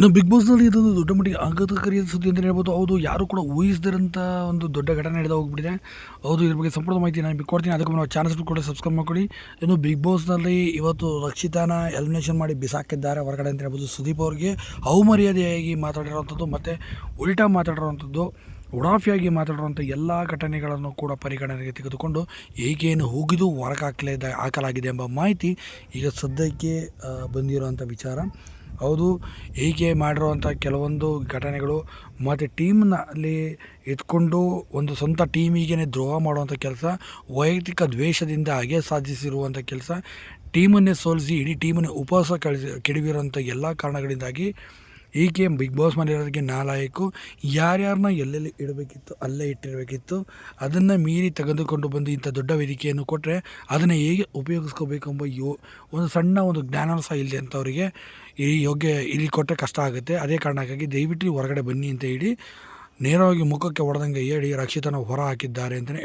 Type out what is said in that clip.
ಇನ್ನು ಬಿಗ್ ಬಾಸ್ನಲ್ಲಿ ಇದೊಂದು ದೊಡ್ಡ ಮಟ್ಟಿಗೆ ಆಘಾತಕಾರಿಯಾದ ಸುದ್ದಿ ಅಂತಲೇ ಹೇಳ್ಬೋದು. ಹೌದು, ಯಾರು ಕೂಡ ಊಹಿಸದಿರಂಥ ಒಂದು ದೊಡ್ಡ ಘಟನೆ ನಡೆದು ಹೋಗ್ಬಿಟ್ಟಿದೆ. ಹೌದು, ಇದ್ರ ಬಗ್ಗೆ ಸಂಪೂರ್ಣ ಮಾಹಿತಿ ನಾನು ಬಿಟ್ಟು ಕೊಡ್ತೀನಿ. ಅದಕ್ಕೆ ನಾವು ಚಾನಲ್ ಕೂಡ ಸಬ್ಸ್ಕ್ರೈಬ್ ಮಾಡ್ಕೊಳ್ಳಿ. ಇನ್ನು ಬಿಗ್ ಬಾಸ್ನಲ್ಲಿ ಇವತ್ತು ರಕ್ಷಿತಾನ ಎಲಿಮಿನೇಷನ್ ಮಾಡಿ ಬಿಸಾಕಿದ್ದಾರೆ ಹೊರಗಡೆ ಅಂತ ಹೇಳ್ಬೋದು ಸುದೀಪ್ ಅವ್ರಿಗೆ. ಅವಮರ್ಯಾದೆಯಾಗಿ ಮಾತಾಡಿರೋವಂಥದ್ದು ಮತ್ತು ಉಲ್ಟಾ ಮಾತಾಡಿರೋವಂಥದ್ದು, ಉಡಾಫಿಯಾಗಿ ಮಾತಾಡಿರುವಂಥ ಎಲ್ಲ ಘಟನೆಗಳನ್ನು ಕೂಡ ಪರಿಗಣನೆಗೆ ತೆಗೆದುಕೊಂಡು ಏಕೆಯನ್ನು ಹೋಗಿದು ಹೊರಗೆ ಹಾಕಲೇ ಹಾಕಲಾಗಿದೆ ಎಂಬ ಮಾಹಿತಿ ಈಗ ಸದ್ಯಕ್ಕೆ ಬಂದಿರುವಂಥ ವಿಚಾರ. ಹೌದು, ಹೀಗೆ ಮಾಡಿರುವಂಥ ಕೆಲವೊಂದು ಘಟನೆಗಳು ಮತ್ತು ಟೀಮ್ನಲ್ಲಿ ಎತ್ಕೊಂಡು ಒಂದು ಸ್ವಂತ ಟೀಮಿಗೇ ದ್ರೋಹ ಮಾಡುವಂಥ ಕೆಲಸ, ವೈಯಕ್ತಿಕ ದ್ವೇಷದಿಂದ ಹಾಗೆ ಸಾಧಿಸಿರುವಂಥ ಕೆಲಸ, ಟೀಮನ್ನೇ ಸೋಲಿಸಿ, ಇಡೀ ಟೀಮನ್ನೇ ಉಪವಾಸ ಕಳಿಸಿ, ಕೆಡವಿರುವಂಥ ಎಲ್ಲ ಕಾರಣಗಳಿಂದಾಗಿ ಈಕೆ ಬಿಗ್ ಬಾಸ್ ಮನೆಯವರಿಗೆ ನಾಲಾಯಕು. ಯಾರ್ಯಾರನ್ನ ಎಲ್ಲೆಲ್ಲಿ ಇಡಬೇಕಿತ್ತು, ಅಲ್ಲೇ ಇಟ್ಟಿರಬೇಕಿತ್ತು, ಅದನ್ನು ಮೀರಿ ತೆಗೆದುಕೊಂಡು ಬಂದು ಇಂಥ ದೊಡ್ಡ ವೇದಿಕೆಯನ್ನು ಕೊಟ್ಟರೆ ಅದನ್ನು ಹೇಗೆ ಉಪಯೋಗಿಸ್ಕೋಬೇಕೆಂಬ ಯೋ, ಒಂದು ಸಣ್ಣ ಒಂದು ಜ್ಞಾನ ಸಹ ಇಲ್ಲದೆ ಅಂಥವರಿಗೆ ಈ ಯೋಗ್ಯ ಇಲ್ಲಿ ಕೊಟ್ಟರೆ ಕಷ್ಟ ಆಗುತ್ತೆ. ಅದೇ ಕಾರಣಕ್ಕಾಗಿ ದಯವಿಟ್ಟು ಹೊರಗಡೆ ಬನ್ನಿ ಅಂತ ಹೇಳಿ ನೇರವಾಗಿ ಮುಖಕ್ಕೆ ಹೊಡೆದಂಗೆ ಹೇಳಿ ರಕ್ಷಿತನ ಹೊರ ಹಾಕಿದ್ದಾರೆ ಅಂತಲೇ